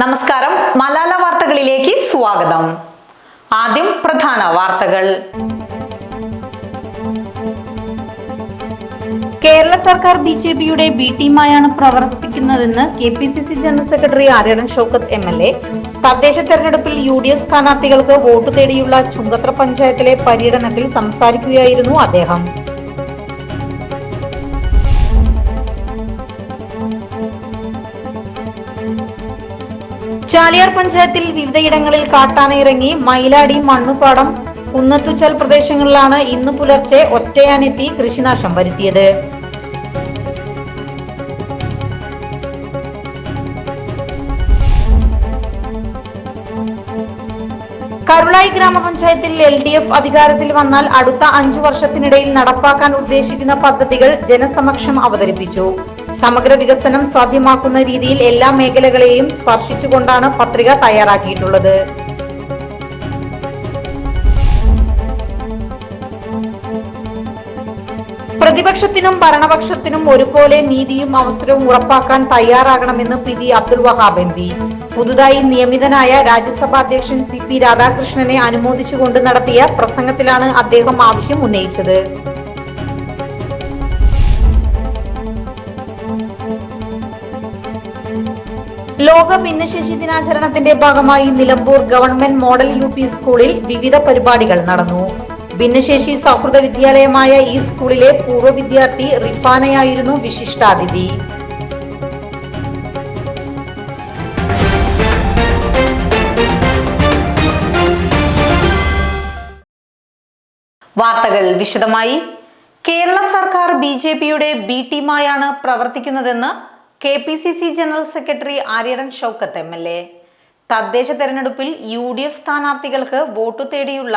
നമസ്കാരം. മലാല വാർത്തകളിലേക്ക് സ്വാഗതം. ആദ്യം പ്രധാന വാർത്തകൾ. കേരള സർക്കാർ ബി ജെ പിയുടെ ബി ടീമായാണ് പ്രവർത്തിക്കുന്നതെന്ന് K P C C general secretary Aryadan Shoukath M L A. തദ്ദേശ തെരഞ്ഞെടുപ്പിൽ യു ഡി എഫ് സ്ഥാനാർത്ഥികൾക്ക് വോട്ട് തേടിയുള്ള ചുങ്കത്ര പഞ്ചായത്തിലെ പര്യടനത്തിൽ സംസാരിക്കുകയായിരുന്നു അദ്ദേഹം. ചാലിയാർ പഞ്ചായത്തിൽ വിവിധയിടങ്ങളിൽ കാട്ടാനയിറങ്ങി മയിലാടി മണ്ണുപാടം കുന്നത്തുച്ചാൽ പ്രദേശങ്ങളിലാണ് ഇന്ന് പുലർച്ചെ ഒറ്റയാനെത്തി കൃഷിനാശം വരുത്തിയത്. കരുളായി ഗ്രാമപഞ്ചായത്തിൽ എൽ ഡി എഫ് അധികാരത്തിൽ വന്നാൽ അടുത്ത അഞ്ചു വർഷത്തിനിടയിൽ നടപ്പാക്കാൻ ഉദ്ദേശിക്കുന്ന പദ്ധതികൾ ജനസമക്ഷം അവതരിപ്പിച്ചു. സമഗ്ര വികസനം സാധ്യമാക്കുന്ന രീതിയിൽ എല്ലാ മേഖലകളെയും സ്പർശിച്ചുകൊണ്ടാണ് പത്രിക തയ്യാറാക്കിയിട്ടുള്ളത്. പ്രതിപക്ഷത്തിനും ഭരണപക്ഷത്തിനും ഒരുപോലെ നീതിയും അവസരവും ഉറപ്പാക്കാൻ തയ്യാറാകണമെന്ന് P V Abdul Wahab M P. പുതുതായി നിയമിതനായ രാജ്യസഭാ അധ്യക്ഷൻ സി പി രാധാകൃഷ്ണനെ അനുമോദിച്ചുകൊണ്ട് നടത്തിയ പ്രസംഗത്തിലാണ് അദ്ദേഹം ആവശ്യം ഉന്നയിച്ചത്. ലോക ഭിന്നശേഷി ദിനാചരണത്തിന്റെ ഭാഗമായി Nilambur government model U P സ്കൂളിൽ വിവിധ പരിപാടികൾ നടന്നു. ഭിന്നശേഷി സൗഹൃദ വിദ്യാലയമായ ഈ സ്കൂളിലെ പൂർവ വിദ്യാർത്ഥി റിഫാനയായിരുന്നു വിശിഷ്ടാതിഥി. വാർത്തകൾ വിശദമായി. കേരള സർക്കാർ ബി ജെ പിയുടെ ബി ടീമായാണ് പ്രവർത്തിക്കുന്നതെന്ന് K P C C general secretary Aryadan Shoukath M L A. തദ്ദേശ തെരഞ്ഞെടുപ്പിൽ യു ഡി എഫ് സ്ഥാനാർത്ഥികൾക്ക് വോട്ടു തേടിയുള്ള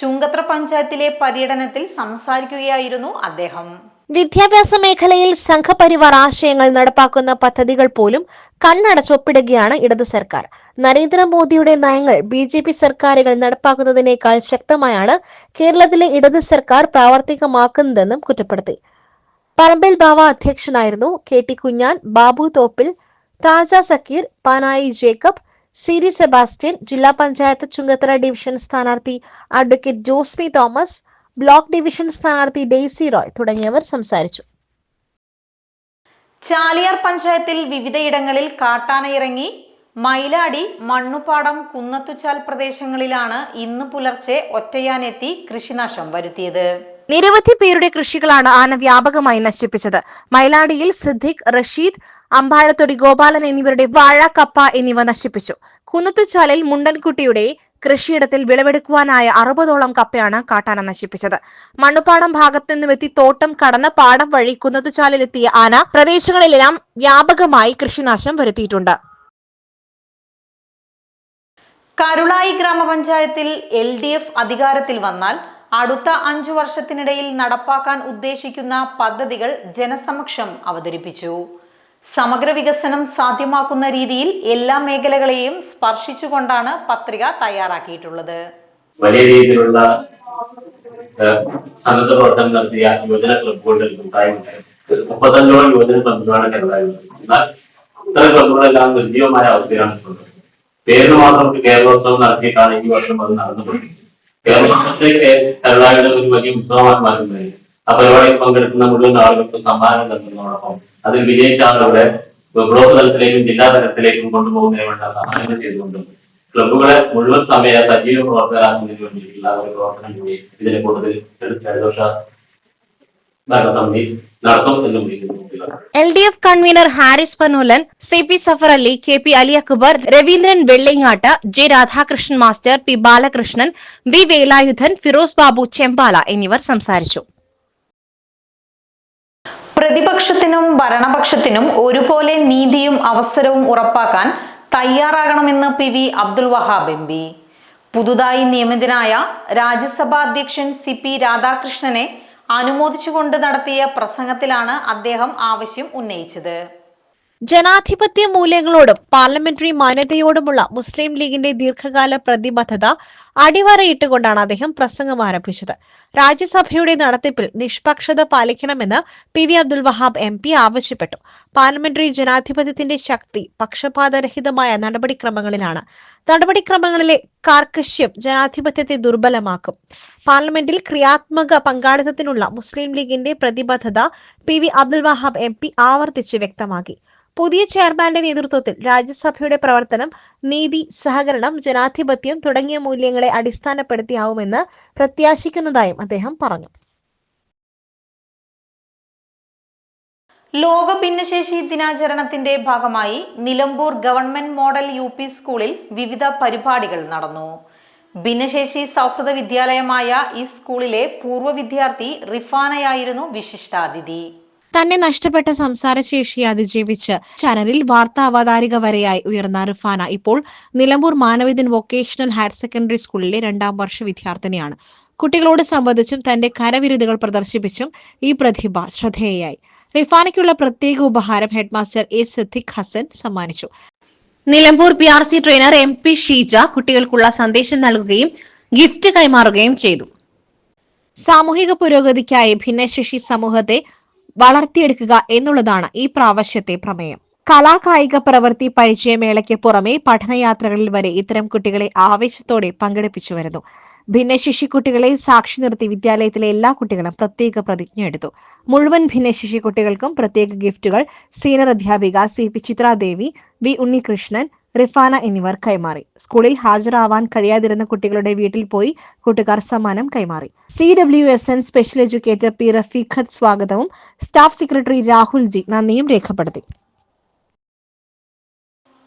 ചുങ്കത്ര പഞ്ചായത്തിലെ പര്യടനത്തിൽ സംസാരിക്കുകയായിരുന്നു അദ്ദേഹം. വിദ്യാഭ്യാസ മേഖലയിൽ സംഘപരിവാർ ആശയങ്ങൾ നടപ്പാക്കുന്ന പദ്ധതികൾ പോലും കണ്ണടച്ചൊപ്പിടുകയാണ് ഇടത് സർക്കാർ. നരേന്ദ്രമോദിയുടെ നയങ്ങൾ ബി ജെ പി സർക്കാരുകൾ നടപ്പാക്കുന്നതിനേക്കാൾ ശക്തമായാണ് കേരളത്തിലെ ഇടത് സർക്കാർ പ്രാവർത്തികമാക്കുന്നതെന്നും കുറ്റപ്പെടുത്തി. പറമ്പിൽ ബാവ അധ്യക്ഷനായിരുന്നു K T Kunhan Babu Thoppil Thaja Sakeer Panayi Jacob Siri Sebastian ജില്ലാ പഞ്ചായത്ത് ചുങ്കത്തറ ഡിവിഷൻ സ്ഥാനാർത്ഥി advocate Josmi Thomas block division സ്ഥാനാർത്ഥി ഡെയ്സി റോയ് തുടങ്ങിയവർ സംസാരിച്ചു. ചാലിയാർ പഞ്ചായത്തിൽ വിവിധയിടങ്ങളിൽ കാട്ടാനയിറങ്ങി മയിലാടി മണ്ണുപാടം കുന്നത്തുച്ചാൽ പ്രദേശങ്ങളിലാണ് ഇന്ന് പുലർച്ചെ ഒറ്റയാനെത്തി കൃഷിനാശം വരുത്തിയത്. നിരവധി പേരുടെ കൃഷികളാണ് ആന വ്യാപകമായി നശിപ്പിച്ചത്. മൈലാടിയിൽ സിദ്ദിഖ് റഷീദ് അമ്പാഴത്തൊടി ഗോപാലൻ എന്നിവരുടെ വാഴ കപ്പ എന്നിവ നശിപ്പിച്ചു. കുന്നത്തുചാലിൽ മുണ്ടൻകുട്ടിയുടെ കൃഷിയിടത്തിൽ വിളവെടുക്കുവാനായ അറുപതോളം കപ്പയാണ് കാട്ടാന നശിപ്പിച്ചത്. മണ്ണുപാടം ഭാഗത്തു നിന്നുമെത്തി തോട്ടം കടന്ന് പാടം വഴി കുന്നത്തുചാലിലെത്തിയ ആന പ്രദേശങ്ങളിലെല്ലാം വ്യാപകമായി കൃഷിനാശം വരുത്തിയിട്ടുണ്ട്. കരുളായി ഗ്രാമപഞ്ചായത്തിൽ എൽ ഡി എഫ് അധികാരത്തിൽ വന്നാൽ അടുത്ത അഞ്ചു വർഷത്തിനിടയിൽ നടപ്പാക്കാൻ ഉദ്ദേശിക്കുന്ന പദ്ധതികൾ ജനസമക്ഷം അവതരിപ്പിച്ചു. സമഗ്ര വികസനം സാധ്യമാക്കുന്ന രീതിയിൽ എല്ലാ മേഖലകളെയും സ്പർശിച്ചുകൊണ്ടാണ് പത്രിക തയ്യാറാക്കിയിട്ടുള്ളത്. വലിയ രീതിയിലുള്ള സന്നദ്ധ പ്രവർത്തനം നടത്തിയ യുവജന ക്ലബുകളുടെ കൂട്ടായ്മ മുപ്പത്തഞ്ചോളം യുവജന ക്ലബുകളാണ് കേരളത്തിലുള്ളത്. എന്നാൽ ഇത്തരം ക്ലബുകളെല്ലാം നിർജീവമായ അവസ്ഥയിലാണ് ഇപ്പോൾ പേരിന് മാത്രം കേരളോത്സവം നടത്തിയിട്ടാണ് ഈ വർഷം അത് നടന്നുകൊണ്ടിരിക്കുന്നത്. കേരളത്തെ കേരളയുടെ ഒരു വലിയ ഉത്സവമായി മാറുന്നത് ആ പരിപാടിയിൽ പങ്കെടുക്കുന്ന മുഴുവൻ ആളുകൾക്കും സമ്മാനം നൽകുന്നതോടൊപ്പം അതിൽ വിജയിച്ച ആളുകളെ ബ്ലോക്ക് തലത്തിലേക്കും ജില്ലാ തലത്തിലേക്കും കൊണ്ടുപോകുന്നതിന് വേണ്ട സഹായങ്ങൾ ചെയ്തുകൊണ്ടും ക്ലബ്ബുകളെ മുഴുവൻ സമയ സജീവ പ്രവർത്തകരാക്കുന്നതിന് വേണ്ടിയിട്ടുള്ള ഒരു പ്രവർത്തനം കൂടി ഇതിനെ കൂടുതൽ ഇടതുപക്ഷ ഭരണസമിതി നടത്തും എന്ന് വിളിക്കുന്നു. L D F convener Haris Panolan C P Safar Ali K P Ali Akbar Raveendran Vellingatt J Radhakrishnan master P Balakrishnan V Velayudhan Firoz Babu Chembala എന്നിവർ സംസാരിച്ചു. പ്രതിപക്ഷത്തിനും ഭരണപക്ഷത്തിനും ഒരുപോലെ നീതിയും അവസരവും ഉറപ്പാക്കാൻ തയ്യാറാകണമെന്ന് P V Abdul Wahab M P. പുതുതായി നിയമിതനായ രാജ്യസഭാ അധ്യക്ഷൻ സി പി രാധാകൃഷ്ണനെ അനുമോദിച്ചുകൊണ്ട് നടത്തിയ പ്രസംഗത്തിലാണ് അദ്ദേഹം ആവശ്യം ഉന്നയിച്ചത്. ജനാധിപത്യ മൂല്യങ്ങളോടും പാർലമെന്ററി മാന്യതയോടുമുള്ള മുസ്ലിം ലീഗിന്റെ ദീർഘകാല പ്രതിബദ്ധത അടിവരയിട്ടുകൊണ്ടാണ് അദ്ദേഹം പ്രസംഗം ആരംഭിച്ചത്. രാജ്യസഭയുടെ നടത്തിപ്പിൽ നിഷ്പക്ഷത പാലിക്കണമെന്ന് P V Abdul Wahab M P ആവശ്യപ്പെട്ടു. പാർലമെന്ററി ജനാധിപത്യത്തിന്റെ ശക്തി പക്ഷപാതരഹിതമായ നടപടിക്രമങ്ങളിലാണ്. നടപടിക്രമങ്ങളിലെ കാർക്കശ്യം ജനാധിപത്യത്തെ ദുർബലമാക്കും. പാർലമെന്റിൽ ക്രിയാത്മക പങ്കാളിത്തത്തിനുള്ള മുസ്ലിം ലീഗിന്റെ പ്രതിബദ്ധത P V Abdul Wahab M P ആവർത്തിച്ച് വ്യക്തമാക്കി. പുതിയ ചെയർമാന്റെ നേതൃത്വത്തിൽ രാജ്യസഭയുടെ പ്രവർത്തനം നീതി സഹകരണം ജനാധിപത്യം തുടങ്ങിയ മൂല്യങ്ങളെ അടിസ്ഥാനപ്പെടുത്തിയാവുമെന്ന് പ്രത്യാശിക്കുന്നതായും അദ്ദേഹം പറഞ്ഞു. ലോക ഭിന്നശേഷി ദിനാചരണത്തിന്റെ ഭാഗമായി Nilambur government model U P സ്കൂളിൽ വിവിധ പരിപാടികൾ നടന്നു. ഭിന്നശേഷി സൗഹൃദ വിദ്യാലയമായ ഈ സ്കൂളിലെ പൂർവ വിദ്യാർത്ഥി റിഫാനയായിരുന്നു വിശിഷ്ടാതിഥി. തന്നെ നഷ്ടപ്പെട്ട സംസാരശേഷി അതിജീവിച്ച് ചാനലിൽ വാർത്താ അവതാരിക വരെയായി ഉയർന്ന റിഫാന. ഇപ്പോൾ Nilambur Manavikan vocational higher secondary സ്കൂളിലെ രണ്ടാം വർഷ വിദ്യാർത്ഥിനിയാണ്. കുട്ടികളോട് സംബന്ധിച്ചും തന്റെ കരവിരുതുകൾ പ്രദർശിപ്പിച്ചും ഈ പ്രതിഭ ശ്രദ്ധേയയായി റിഫാനയ്ക്കുള്ള പ്രത്യേക ഉപഹാരം ഹെഡ്മാസ്റ്റർ എ സിദ്ദിഖ് ഹസൻ സമ്മാനിച്ചു. Nilambur P R C trainer M P Sheeja കുട്ടികൾക്കുള്ള സന്ദേശം നൽകുകയും ഗിഫ്റ്റ് കൈമാറുകയും ചെയ്തു. സാമൂഹിക പുരോഗതിക്കായി ഭിന്നശേഷി സമൂഹത്തെ വളർത്തിയെടുക്കുക എന്നുള്ളതാണ് ഈ പ്രാവശ്യത്തെ പ്രമേയം. കലാകായിക പ്രവൃത്തി പരിചയമേളയ്ക്ക് പുറമെ പഠനയാത്രകളിൽ വരെ ഇത്തരം കുട്ടികളെ ആവേശത്തോടെ പങ്കെടുപ്പിച്ചു വരുന്നു. ഭിന്നശേഷി കുട്ടികളെ സാക്ഷി നിർത്തി വിദ്യാലയത്തിലെ എല്ലാ കുട്ടികളും പ്രത്യേക പ്രതിജ്ഞ എടുത്തു. മുഴുവൻ ഭിന്നശേഷി കുട്ടികൾക്കും പ്രത്യേക ഗിഫ്റ്റുകൾ സീനിയർ അധ്യാപിക C P Chitradevi V Unnikrishnan Rifana എന്നിവർ കൈമാറി. സ്കൂളിൽ ഹാജരാവാൻ കഴിയാതിരുന്ന കുട്ടികളുടെ വീട്ടിൽ പോയി കൂട്ടുകാർ സമ്മാനം കൈമാറി. C W S N special educator P Rafeeqath സ്വാഗതവും സ്റ്റാഫ് സെക്രട്ടറി രാഹുൽ ജി നന്ദിയും രേഖപ്പെടുത്തി.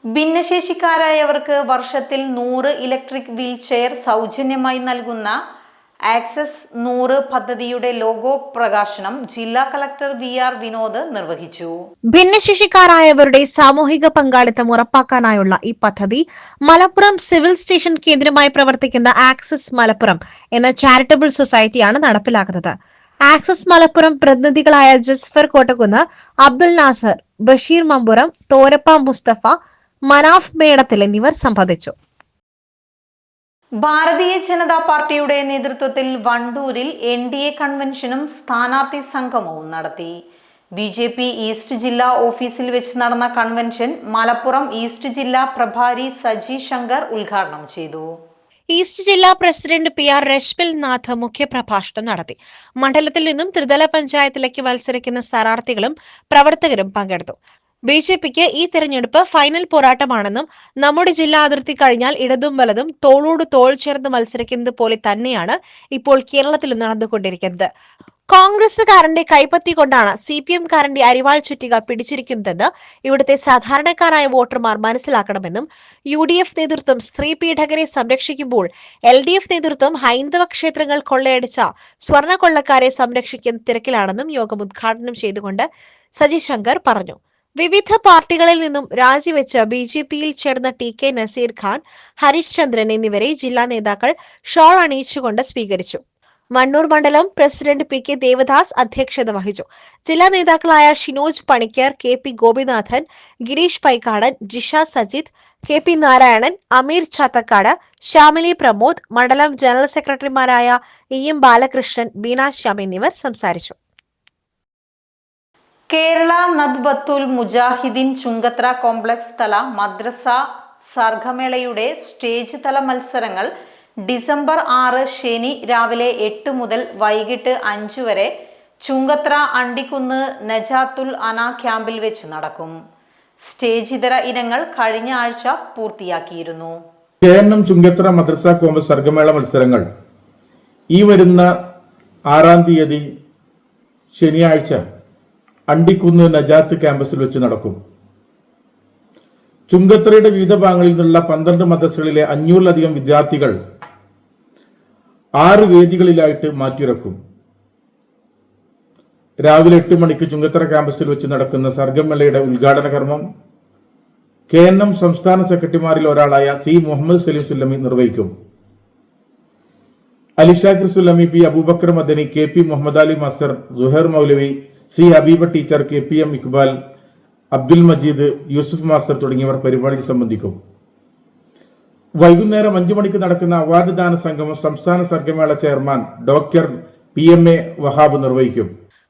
ഭിന്നശേഷിക്കാരായവർക്ക് വർഷത്തിൽ നൂറ് ഇലക്ട്രിക് വീൽ ചെയർ സൗജന്യമായി നൽകുന്ന ആക്സസ് നൂറ് പദ്ധതിയുടെ ലോഗോ പ്രകാശനം ജില്ലാ കളക്ടർ വി ആർ വിനോദ് നിർവഹിച്ചു. ഭിന്നശേഷിക്കാരായവരുടെ സാമൂഹിക പങ്കാളിത്തം ഉറപ്പാക്കാനായുള്ള ഈ പദ്ധതി മലപ്പുറം സിവിൽ സ്റ്റേഷൻ കേന്ദ്രമായി പ്രവർത്തിക്കുന്ന ആക്സസ് മലപ്പുറം എന്ന ചാരിറ്റബിൾ സൊസൈറ്റിയാണ് നടപ്പിലാക്കുന്നത്. ആക്സസ് മലപ്പുറം പ്രതിനിധികളായ ജസ്ഫർ കോട്ടക്കുന്ന് അബ്ദുൽ നാസർ ബഷീർ മമ്പുറം തോരപ്പ മുസ്തഫ മനാഫ് മേടത്തിൽ എന്നിവർ സംബന്ധിച്ചു. ഭാരതീയ ജനതാ പാർട്ടിയുടെ നേതൃത്വത്തിൽ വണ്ടൂരിൽ എൻ ഡി എ കൺവെൻഷനും സ്ഥാനാർത്ഥി സംഗമവും നടത്തി. ബി ജെ പി ഈസ്റ്റ് ജില്ലാ ഓഫീസിൽ വെച്ച് നടന്ന കൺവെൻഷൻ മലപ്പുറം ഈസ്റ്റ് ജില്ലാ പ്രഭാരി സജി ശങ്കർ ഉദ്ഘാടനം ചെയ്തു. ഈസ്റ്റ് ജില്ലാ president P R Rashmil Nath മുഖ്യപ്രഭാഷണം നടത്തി. മണ്ഡലത്തിൽ നിന്നും ത്രിതല പഞ്ചായത്തിലേക്ക് മത്സരിക്കുന്ന സ്ഥാനാർത്ഥികളും പ്രവർത്തകരും പങ്കെടുത്തു. ബി ജെ പിക്ക് ഈ തെരഞ്ഞെടുപ്പ് ഫൈനൽ പോരാട്ടമാണെന്നും നമ്മുടെ ജില്ലാ അതിർത്തി കഴിഞ്ഞാൽ ഇടതും വലതും തോളോട് തോൾ ചേർന്ന് മത്സരിക്കുന്നത് പോലെ തന്നെയാണ് ഇപ്പോൾ കേരളത്തിൽ നടന്നുകൊണ്ടിരിക്കുന്നത്. കോൺഗ്രസുകാരന്റെ കൈപ്പത്തി കൊണ്ടാണ് സി പി എംകാരന്റെ അരിവാൾ ചുറ്റിക പിടിച്ചിരിക്കുന്നതെന്ന് ഇവിടുത്തെ സാധാരണക്കാരായ വോട്ടർമാർ മനസ്സിലാക്കണമെന്നും യു ഡി എഫ് നേതൃത്വം സ്ത്രീ പീഡകരെ സംരക്ഷിക്കുമ്പോൾ എൽ ഡി എഫ് നേതൃത്വം ഹൈന്ദവ ക്ഷേത്രങ്ങൾ കൊള്ളയടിച്ച സ്വർണ കൊള്ളക്കാരെ സംരക്ഷിക്കുന്ന തിരക്കിലാണെന്നും യോഗം ഉദ്ഘാടനം ചെയ്തുകൊണ്ട് സജി ശങ്കർ പറഞ്ഞു. വിവിധ പാർട്ടികളിൽ നിന്നും രാജിവെച്ച് ബി ജെ പിയിൽ ചേർന്ന ടി കെ നസീർ ഖാൻ ഹരീഷ് ചന്ദ്രൻ എന്നിവരെ ജില്ലാ നേതാക്കൾ ഷോൾ അണിയിച്ചുകൊണ്ട് സ്വീകരിച്ചു. മണ്ണൂർ മണ്ഡലം പ്രസിഡന്റ് പി കെ ദേവദാസ് അധ്യക്ഷത വഹിച്ചു. ജില്ലാ നേതാക്കളായ Shinoj Panicker K P Gopinathan Gireesh Paikkadan Jisha Sajith K P Narayanan Ameer Chathakkad Shyamili Pramod മണ്ഡലം ജനറൽ സെക്രട്ടറിമാരായ ഇ എം ബാലകൃഷ്ണൻ ബീന ശ്യാം എന്നിവർ സംസാരിച്ചു. കേരള നദ്ബത്തുൽ മുജാഹിദീൻ ചുങ്കത്ര കോംപ്ലക്സ് തല മദ്രസ സർഗമേളയുടെ സ്റ്റേജ് തല മത്സരങ്ങൾ ഡിസംബർ ആറ് ശനി രാവിലെ എട്ട് മുതൽ വൈകിട്ട് അഞ്ച് വരെ ചുങ്കത്ര അണ്ടിക്കുന്ന് നജാത്തുൽ അന ക്യാമ്പിൽ വെച്ച് നടക്കും. സ്റ്റേജ് ഇതര ഇനങ്ങൾ കഴിഞ്ഞ ആഴ്ച പൂർത്തിയാക്കിയിരുന്നു. കേരളം ചുങ്കത്ര മദ്രസ കോംപ്ലക്സ് സർഗമേള മത്സരങ്ങൾ ഈ വരുന്ന ആറാം തീയതി ശനിയാഴ്ച അണ്ടിക്കുന്ന് നജാത്ത് ക്യാമ്പസിൽ വെച്ച് നടക്കും. ചുങ്കത്തറയുടെ വിവിധ ഭാഗങ്ങളിൽ നിന്നുള്ള പന്ത്രണ്ട് മദ്രസകളിലെ അഞ്ഞൂറിലധികം വിദ്യാർത്ഥികൾ ആറ് വേദികളിലായിട്ട് മാറ്റിയിറക്കും. രാവിലെ എട്ട് മണിക്ക് ചുങ്കത്തറ ക്യാമ്പസിൽ വെച്ച് നടക്കുന്ന സർഗമേളയുടെ ഉദ്ഘാടന കർമ്മം കെ എൻ എം സംസ്ഥാന സെക്രട്ടറിമാരിൽ ഒരാളായ സി മുഹമ്മദ് സലീം സുല്ലമി നിർവഹിക്കും. Ali Shakir Sullami P Abubakar Madani K P Muhammad Ali master Juhar Moulavi C Habeeba teacher K P M Iqbal Abdul Majeed Yusuf master തുടങ്ങിയവർ പരിപാടിയിൽ സംബന്ധിക്കും. വൈകുന്നേരം അഞ്ചു മണിക്ക് നടക്കുന്ന അവാർഡ് ദാന സംഗമം സംസ്ഥാന Sargamela chairman doctor P M A Wahab നിർവഹിക്കും.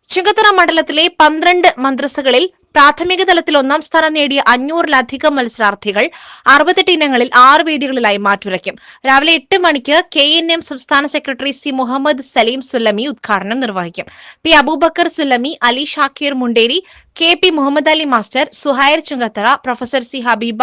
ചുങ്കത്തറ മണ്ഡലത്തിലെ പന്ത്രണ്ട് മന്ത്രിസകളിൽ പ്രാഥമിക തലത്തിൽ ഒന്നാം സ്ഥാനം നേടിയ അഞ്ഞൂറിലധികം മത്സരാർത്ഥികൾ അറുപത്തെട്ട് ഇനങ്ങളിൽ ആറ് വേദികളിലായി മാറ്റുരയ്ക്കും. രാവിലെ എട്ട് മണിക്ക് കെ എൻ എം സംസ്ഥാന സെക്രട്ടറി സി മുഹമ്മദ് സലീം സുല്ലമി ഉദ്ഘാടനം നിർവഹിക്കും. P Abubakar Sullami Ali Shakir Munderi K P Muhammad Ali master Suhair Chungathara professor C Habeeba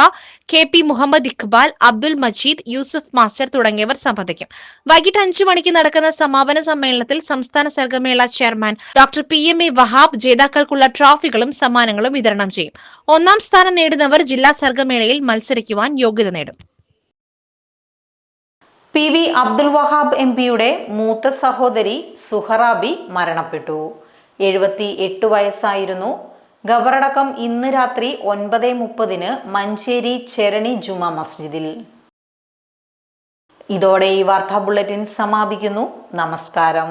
K P Muhammad Iqbal Abdul Majeed Yusuf master തുടങ്ങിയവർ സംബന്ധിക്കും. വൈകിട്ട് അഞ്ചു മണിക്ക് നടക്കുന്ന സമാപന സമ്മേളനത്തിൽ സംസ്ഥാന Sargamela chairman doctor P M A Wahab ജേതാക്കൾക്കുള്ള ട്രോഫികളും സമ്മാനങ്ങളും വിതരണം ചെയ്യും. ഒന്നാം സ്ഥാനം നേടുന്നവർ ജില്ലാ സർഗമേളയിൽ മത്സരിക്കുവാൻ യോഗ്യത നേടും. P V Abdul Wahab M പിയുടെ മൂത്ത സഹോദരി സുഹറാബി മരണപ്പെട്ടു. എഴുപത്തി എട്ട് വയസ്സായിരുന്നു. ഖബറടക്കം ഇന്ന് രാത്രി ഒൻപത് മുപ്പതിന് മഞ്ചേരി ചെരണി ജുമാ മസ്ജിദിൽ. ഇതോടെ ഈ വാർത്താ ബുള്ളറ്റിൻ സമാപിക്കുന്നു. നമസ്കാരം.